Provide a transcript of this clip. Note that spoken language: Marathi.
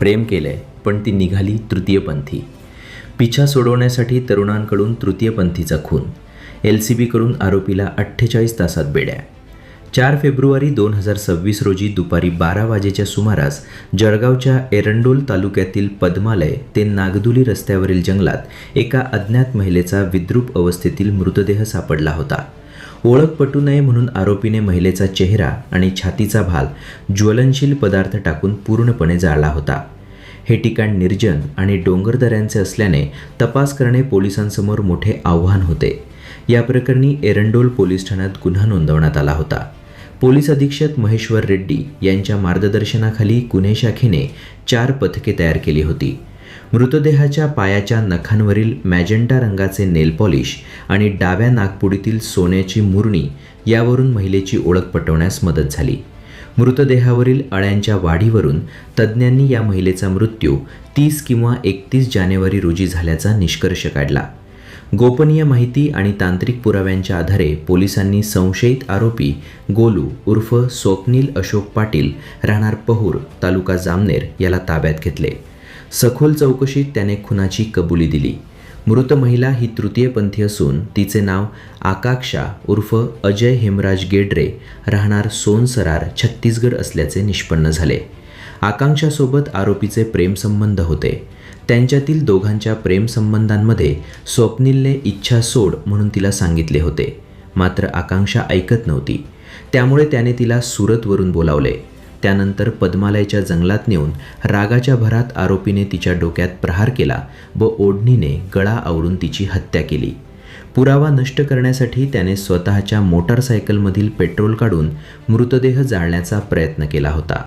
प्रेम केलंय पण ती निघाली तृतीयपंथी. पिछा सोडवण्यासाठी तरुणांकडून तृतीयपंथीचा खून. एल सी बीकडून आरोपीला अठ्ठेचाळीस तासात बेड्या. चार फेब्रुवारी दोन हजार सव्वीस रोजी दुपारी बारा वाजेच्या सुमारास जळगावच्या एरंडोल तालुक्यातील पद्मालय ते नागदुली रस्त्यावरील जंगलात एका अज्ञात महिलेचा विद्रूप अवस्थेतील मृतदेह सापडला होता. ओळख पटू नये म्हणून आरोपीने महिलेचा चेहरा आणि छातीचा भाग ज्वलनशील पदार्थ टाकून पूर्णपणे जाळला होता. हे ठिकाण निर्जन आणि डोंगरदऱ्यांचे असल्याने तपास करणे पोलिसांसमोर मोठे आव्हान होते. या प्रकरणी एरंडोल पोलीस ठाण्यात गुन्हा नोंदवण्यात आला होता. पोलीस अधीक्षक महेश्वर रेड्डी यांच्या मार्गदर्शनाखाली गुन्हे शाखेने चार पथके तयार केली होती. मृतदेहाच्या पायाच्या नखांवरील मॅजेंटा रंगाचे नेल पॉलिश आणि डाव्या नागपुडीतील सोन्याची मुरणी यावरून महिलेची ओळख पटवण्यास मदत झाली. मृतदेहावरील अळ्यांच्या वाढीवरून तज्ज्ञांनी या महिलेचा मृत्यू तीस किंवा एकतीस जानेवारी रोजी झाल्याचा निष्कर्ष काढला. गोपनीय माहिती आणि तांत्रिक पुराव्यांच्या आधारे पोलिसांनी संशयित आरोपी गोलू उर्फ स्वप्नील अशोक पाटील राहणार पहूर तालुका जामनेर याला ताब्यात घेतले. सखोल चौकशीत त्याने खुनाची कबुली दिली. मृत महिला ही तृतीयपंथी असून तिचे नाव आकाक्षा उर्फ अजय हेमराज गेडरे राहणार सोनसरार छत्तीसगड असल्याचे निष्पन्न झाले. आकांक्षासोबत आरोपीचे प्रेमसंबंध होते. त्यांच्यातील दोघांच्या प्रेमसंबंधांमध्ये स्वप्नीलने इच्छा सोड म्हणून तिला सांगितले होते. मात्र आकांक्षा ऐकत नव्हती. त्यामुळे त्याने तिला सुरतवरून बोलावले. त्यानंतर पद्मालयच्या जंगलात नेऊन रागाच्या भरात आरोपीने तिच्या डोक्यात प्रहार केला व ओढणीने गळा आवरून तिची हत्या केली. पुरावा नष्ट करण्यासाठी त्याने स्वतःच्या मोटारसायकलमधील पेट्रोल काढून मृतदेह जाळण्याचा प्रयत्न केला होता.